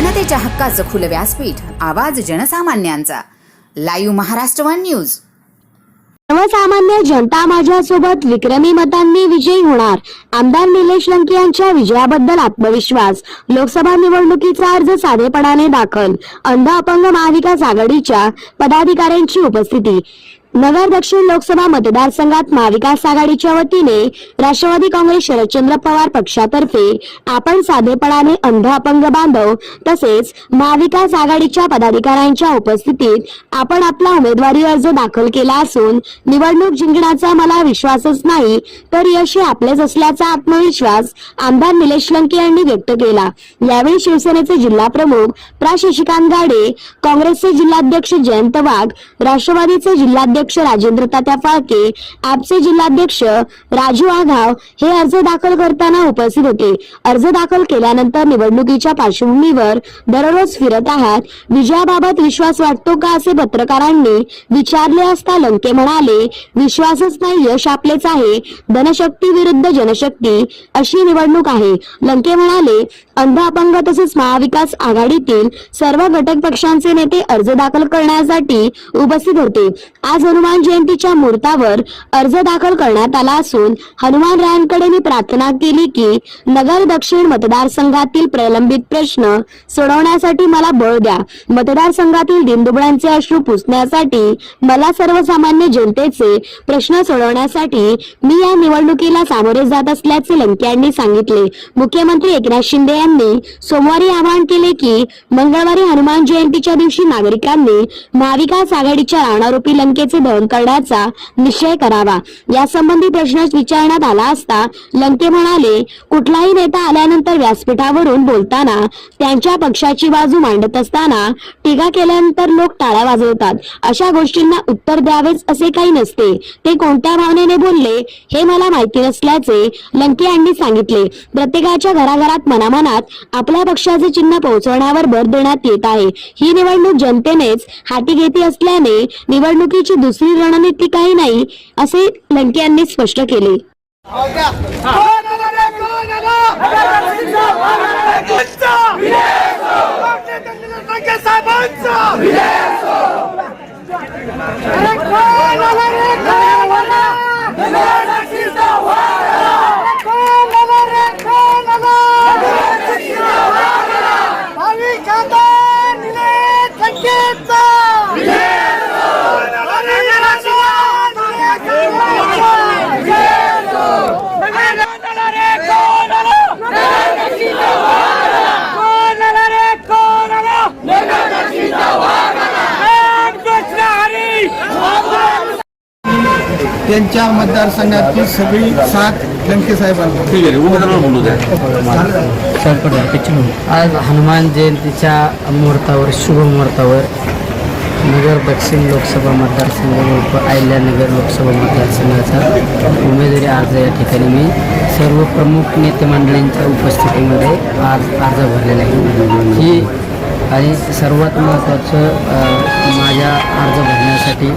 जनतेच्या हक्काचं खुलं व्यासपीठ आवाज जनसामान्यांचा. Live Maharashtra one news. सर्वसामान्य जनता माझ्यासोबत विक्रमी मतांनी विजयी होणार. आमदार निलेश लंके यांच्या विजयाबद्दल आत्मविश्वास. लोकसभा निवडणुकीचा अर्ज साधेपणाने दाखल. अंध अपंग महाविकास आघाडीच्या पदाधिकाऱ्यांची उपस्थिती. नगर दक्षिण लोकसभा मतदारसंघात महाविकास आघाडीच्या वतीने राष्ट्रवादी काँग्रेस शरदचंद्र पवार पक्षातर्फे आपण साधेपणाने अंध अपंग बांधव तसेच महाविकास आघाडीच्या पदाधिकाऱ्यांच्या उपस्थितीत आपण आपला उमेदवारी अर्ज दाखल केला असून निवडणूक जिंकण्याचा मला विश्वासच नाही तर यशी आपलेच असल्याचा आत्मविश्वास आमदार निलेश लंके यांनी व्यक्त केला. यावेळी शिवसेनेचे जिल्हा प्रमुख प्रा. शशिकांत गाडे काँग्रेसचे जिल्हाध्यक्ष जयंत वाघ राष्ट्रवादीचे जिल्हाध्यक्ष राजेंद्र तात्या फाळके आपचे जिल्हाध्यक्ष राजू आघाव हे अर्ज दाखल करताना उपस्थित होते. अर्ज दाखल केल्यानंतर निवडणुकीच्या पार्श्वभूमीवर दररोज फिरत आहात. विजयाबाबत विश्वास वाटतो का असे पत्रकारांनी विचारले असता लंके म्हणाले विश्वासच नाही यश आपलेच आहे. धनशक्ती विरुद्ध जनशक्ती अशी निवडणूक आहे. लंके म्हणाले अंध अपंग तसेच महाविकास आघाडीतील सर्व घटक पक्षांचे नेते अर्ज दाखल करण्यासाठी उपस्थित होते. आज हनुमान जयंतीच्या मुहूर्तावर अर्ज दाखल करण्यात आला असून हनुमान रायांकडे मी प्रार्थना केली की नगर दक्षिण मतदारसंघातील प्रलंबित प्रश्न सोडवण्यासाठी मला बळ द्या. मतदारसंघातील दिनदुबळ्यांचे अश्रू पुसण्यासाठी मला सर्वसामान्य जनतेचे प्रश्न सोडवण्यासाठी मी या निवडणुकीला सामोरे जात असल्याचे लंके यांनी सांगितले. मुख्यमंत्री एकनाथ शिंदे यांनी सोमवारी आवाहन केले की मंगळवारी हनुमान जयंतीच्या दिवशी नागरिकांनी महाविकास आघाडीच्या राणारोपी लंकेचे दहन करण्याचा निश्चय करावा. यासंबंधी प्रश्न विचारण्यात आला असता लंके म्हणाले कुठलाही नेता आल्यानंतर व्यासपीठावरून बोलताना त्यांच्या पक्षाची बाजू मांडत असताना टीका केल्यानंतर लोक टाळ्या वाजवतात. अशा गोष्टींना उत्तर द्यावेच असे काही नसते. ते कोणत्या भावनेने बोलले हे मला माहिती नसल्याचे लंके यांनी सांगितले. प्रत्येकाच्या घराघरात मनामनात आपल्या पक्षाचे चिन्ह पोहोचवण्यावर भर देण्यात येत आहे. ही निवडणूक जनतेनेच हाती घेतली असल्याने निवडणुकीची दुसरी रणनीती काही नाही असे लंके यांनी स्पष्ट केले. त्यांच्या मतदारसंघातली सगळी साथ लंके साहेबांना. ठीक आहे उमेदवार बोलू द्या. आज हनुमान जयंतीच्या मुहूर्तावर शुभ मुहूर्तावर नगर दक्षिण लोकसभा मतदारसंघ उप अहिल्यानगर लोकसभा मतदारसंघाचा उमेदवारी अर्ज या ठिकाणी मी सर्व प्रमुख नेते मंडळींच्या उपस्थितीमध्ये आज अर्ज भरलेला आहे. ही आणि सर्वात महत्त्वाचं माझ्या अर्ज भरण्यासाठी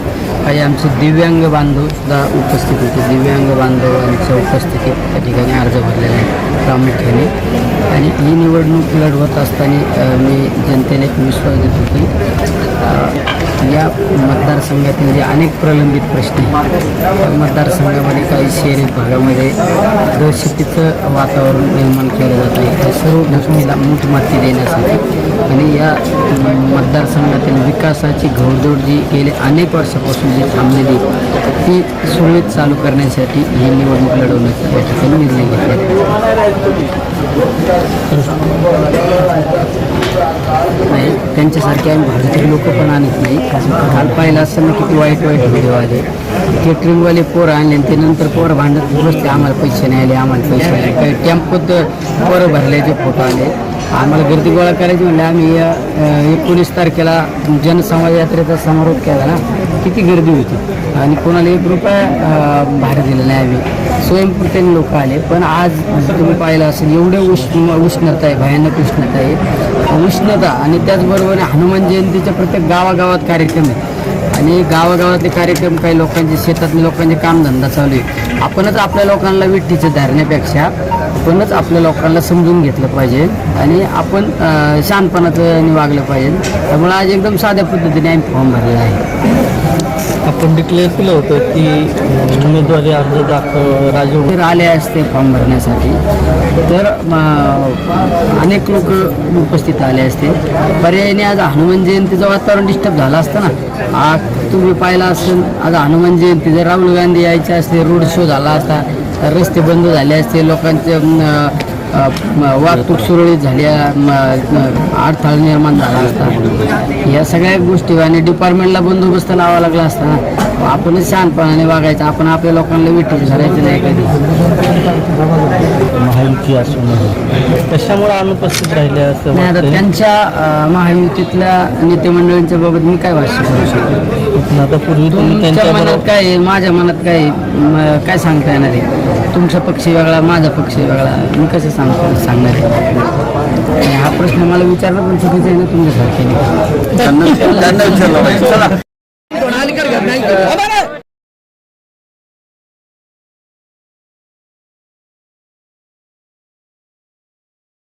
काही आमचे दिव्यांग बांधवसुद्धा उपस्थित होते. दिव्यांग बांधवांच्या उपस्थितीत त्या ठिकाणी अर्ज भरलेला आहे प्रामुख्याने. आणि ही निवडणूक लढवत असताना मी जनतेने एक विश्वास देत होती या मतदारसंघातील जे अनेक प्रलंबित प्रश्न आहेत त्या मतदारसंघामध्ये काही शहरी भागामध्ये दहशतीचं वातावरण निर्माण केलं जात आहे. त्या सर्व घटनेला मूठमाती देण्यासाठी आणि या मतदारसंघातील विकासाची घोडदौड जी गेले अनेक वर्षापासून जी थांबलेली ती सुरळीत चालू करण्यासाठी ही निवडणूक लढवण्याचा या ठिकाणी निर्णय घेतला. नाही त्यांच्यासारखे आम्ही भारतीय लोक पण आणत नाही. काल पाहिलं असताना किती वाईट वाईट व्हिडिओ आले. केटरिंगवाले पोरं आणले आणि ते नंतर पोरं भांडत बसते आम्हाला पैसे नाही आले आम्हाला पैसे नाही आले. काही टॅम्पोत पोरं भरल्याचे फोटो आले. आम्हाला गर्दी गोळा करायची म्हणजे आम्ही एकोणीस तारखेला जनसंवाद यात्रेचा समारोप केला ना किती गर्दी होती. आणि कोणाला एक रुपया अ, भाडं दिलं नाही आम्ही. स्वयंपूर्तीने लोक आले पण आज तुम्ही पाहिलं असेल एवढे उष्ण उष्णता आहे भयानक उष्णता आहे. उष्णता आणि त्याचबरोबर हनुमान जयंतीच्या प्रत्येक गावागावात कार्यक्रम आहे. आणि गावागावातले कार्यक्रम काही लोकांचे शेतातले लोकांचे कामधंदा चालू आहे. आपणच आपल्या लोकांना विठ्ठीचं धरण्यापेक्षा आपणच आपल्या लोकांना समजून घेतलं पाहिजे आणि आपण शांतपणाचं वागलं पाहिजे. त्यामुळे आज एकदम साध्या पद्धतीने आम्ही फॉर्म भरलेला आहे. आपण डिक्लेअर केलं होतं की उमेदवारी अर्ज दाखव राजू जर आले असते फॉर्म भरण्यासाठी. तर अनेक लोक उपस्थित आले असते. पर्यायाने आज हनुमान जयंतीचं वातावरण डिस्टर्ब झालं असतं ना. आज तुम्ही पाहिलं असेल आज हनुमान जयंती जर राहुल गांधी यायचे असते रोड शो झाला असता तर रस्ते बंद झाले असते लोकांचे वाहतूक सुरळीत झाली म, म, अडथळा निर्माण झाला असता. या सगळ्या गोष्टी आणि डिपार्टमेंटला बंदोबस्त लावा लागला असता. आपणच शहाणपणाने वागायचं. आपण आपल्या लोकांना विठ्ठल करायचं नाही कधी. महायुती असून कशामुळे अनुपस्थित राहिले असं नाही आता? त्यांच्या महायुतीतल्या नेतेमंडळींच्या बाबत मी काय भाष्य करू शकतो पण आता पूर्वी तुम्ही तुमच्या त्यांच्या मनात काय आहे, माझ्या मनात काय आहे, म, काय सांगता येणार आहे? तुमचा पक्ष वेगळा माझा पक्ष वेगळा. मी कसं सांगतो सांगणार आहे? आणि हा प्रश्न मला विचारणं पण चुकीचं आहे ना तुमच्यासारखे त्यांना त्यांना विचारलं पाहिजे. चला.